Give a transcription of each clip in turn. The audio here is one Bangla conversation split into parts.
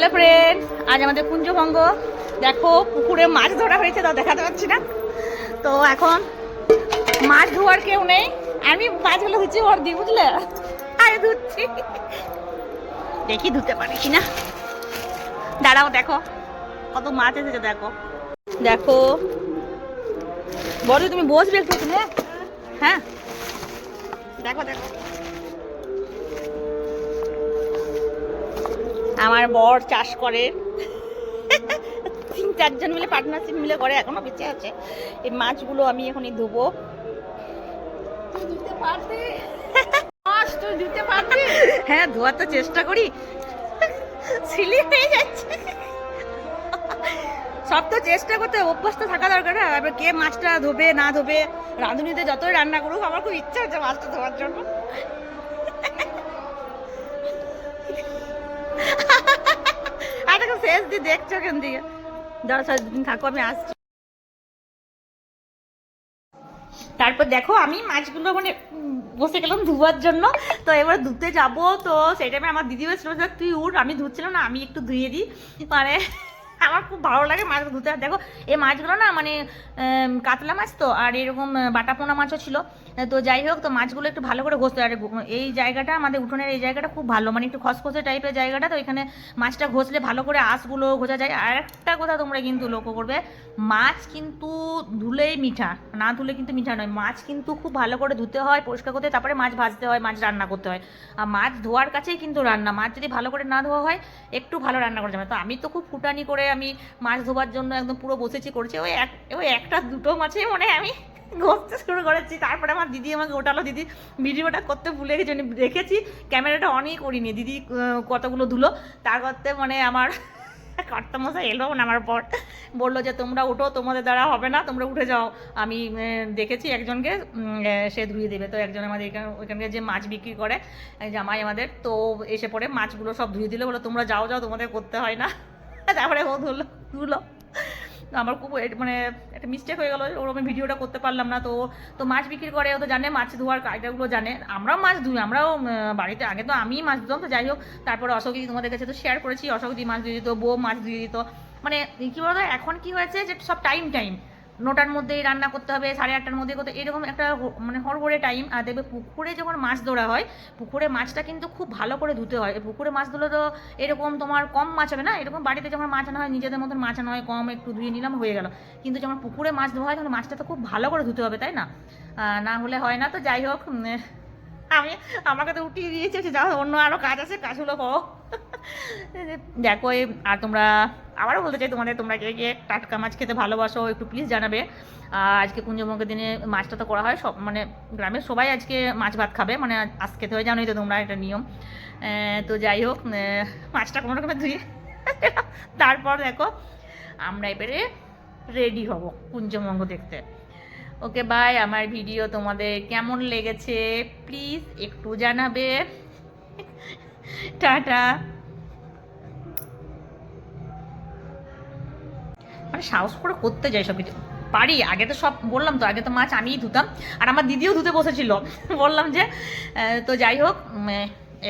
হ্যালো ফ্রেন্ড আজ আমাদের কুঞ্জভঙ্গ। দেখো, পুকুরে মাছ ধরা হয়েছে, তাও দেখাতে পাচ্ছি না। তো এখন মাছ ধোয়ার কেউ নেই, আমি মাছগুলো ধুচ্ছি, ওর দি বুঝলে? আমি ধুচ্ছি। দেখি ধুতে পারি কি না। দাঁড়াও, দেখো, কত মাছ এসেছে, দেখো। দেখো বলো তুমি বসবে একটু তুমি হ্যাঁ? দেখো দেখো। আমার বর চাষ করে। তিন চারজন মিলে পার্টনারশিপ মিলে করে এখনও বেঁচে আছে। এই মাছগুলো আমি এখনই ধুবো। হ্যাঁ ধোয়ার তো চেষ্টা করি। সিলি হয়ে যাচ্ছে। সব তো চেষ্টা করতে অভ্যস্ত থাকা দরকার না। এবার কে মাছটা ধোবে না ধোবে রাঁধুনিতে যতই রান্না করুক আমার খুব ইচ্ছা হচ্ছে মাছটা ধোয়ার জন্য। দিয়ে দেখছ কেন দিকে দশ দিন থাকো, আমি আসছি। তারপর দেখো, আমি মাছগুলো মানে বসে গেলাম ধুবার জন্য। তো এবার ধুতে যাব, তো সেই টাইমে আমার দিদি বলছিল তুই উঠ, আমি ধুচ্ছিলাম না, আমি একটু ধুয়ে দিই। মানে আমার খুব ভালো লাগে মাছ ধুতে। দেখো, এই মাছগুলো না মানে কাতলা মাছ তো, আর এরকম বাটা পোনা মাছও ছিল। তো যাই হোক, তো মাছগুলো একটু ভালো করে ঘষতে আর এই জায়গাটা, আমাদের উঠোনের এই জায়গাটা খুব ভালো মানে একটু খসখসে টাইপের জায়গাটা, তো এখানে মাছটা ঘষলে ভালো করে আঁশগুলো ঘষা যায়। আর একটা কথা তোমরা কিন্তু লক্ষ্য করবে, মাছ কিন্তু ধুলেই মিঠা, না ধুলে কিন্তু মিঠা নয়, মাছ কিন্তু খুব ভালো করে ধুতে হয়, পরিষ্কার করতে তারপরে মাছ ভাজতে হয়, মাছ রান্না করতে হয়। আর মাছ ধোয়ার কাছেই কিন্তু রান্না, মাছ যদি ভালো করে না ধোয়া হয়, একটু ভালো রান্না করা যাবে তো আমি তো খুব ফুটানি করে আমি মাছ ধোবার জন্য একদম পুরো বসেছি, করছি, ওই এক ওই একটা দুটো মাছেই মনে হয় আমি ঘষতে শুরু করেছি, তারপরে আমার দিদি আমাকে ওটালো দিদি ভিডিওটা করতে ভুলে গেছি, আমি দেখেছি, ক্যামেরাটা অনেক করিনি। দিদি কতগুলো ধুলো, তার করতে মানে আমার কর্তামশাই এলো না আমার পর। বলল যে, তোমরা উঠো তোমাদের দ্বারা হবে না, তোমরা উঠে যাও। আমি দেখেছি একজনকে সে ধুয়ে দেবে। তো একজন আমাদের এখানে ওইখানকার যে মাছ বিক্রি করে জামাই আমাদের, তো এসে পড়ে মাছগুলো সব ধুয়ে দিল। বলো তোমরা যাও যাও, তোমাদের করতে হয় না। তারপরে ও ধুলো ধুলো। আমার খুব মানে একটা মিস্টেক হয়ে গেলো, ওরকম ভিডিওটা করতে পারলাম না। তো তো মাছ বিক্রি করে, ও তো জানে মাছ ধোয়ার কায়দাগুলো জানে। আমরাও মাছ ধুই, আমরাও বাড়িতে, আগে তো আমিই মাছ ধুতাম, তো যাই হোক, তারপরে দিদি তোমাদের কাছে তো শেয়ার করেছি, অশোক দিদি মাছ দিয়ে দিত, বউ মাছ ধুয়ে দিত। মানে কী বলতো, এখন কি হয়েছে যে সব টাইম টাইম নটার মধ্যেই রান্না করতে হবে, সাড়ে আটটার মধ্যে করতে এরকম একটা মানে হড়বড়ে টাইম আর দেখবে পুকুরে যখন মাছ ধরা হয়, পুকুরে মাছটা কিন্তু খুব ভালো করে ধুতে হয়। পুকুরে মাছ ধুলে তো এরকম তোমার কম মাছ হবে না? এরকম বাড়িতে যখন মাছ আনা হয়, নিজেদের মতন মাছ আনা হয়, কম একটু ধুয়ে নিলাম, হয়ে গেল। কিন্তু যখন পুকুরে মাছ ধোয়া হয়, তখন মাছটা তো খুব ভালো করে ধুতে হবে, তাই না? না হলে হয় না, তো যাই হোক আমি, আমাকে তো উঠিয়ে দিয়েছে যে অন্য আরও কাজ আছে, কাজগুলো করো। দেখো আর তোমরা আবারও বলতে চাই তোমাদের, তোমরা কে কে টাটকা মাছ খেতে ভালোবাসো, একটু প্লিজ জানাবে। আজকে কুঞ্জমঙ্গের দিনে মাছটা তো করা হয়, সব মানে গ্রামের সবাই আজকে মাছ ভাত খাবে মানে আজ খেতে হয় জানোই তো তোমরা, এটা নিয়ম। তো যাই হোক মাছটা কোনো রকমের ধুয়ে তারপর দেখো, আমরা এবারে রেডি হব কুঞ্জমঙ্গ দেখতে। ওকে বাই আমার ভিডিও তোমাদের কেমন লেগেছে প্লিজ একটু জানাবে। টাটা। মানে সাহস করে করতে যাই সব কিছু পারি, আগে তো সব বললাম তো, আগে তো মাছ আমিই ধুতাম। আর আমার দিদিও ধুতে বসেছিল। বললাম যে তো যাই হোক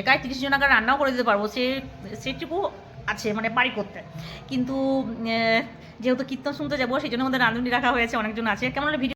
একাই তিরিশ জন আগে রান্নাও করে দিতে পারব। সে, সেটুকু আছে মানে পারি করতে। কিন্তু যেহেতু কীর্তন শুনতে যাব, সেই জন্য আমাদের রাঁধুনি রাখা হয়েছে, অনেকজন আছে। কেমন ভিডিও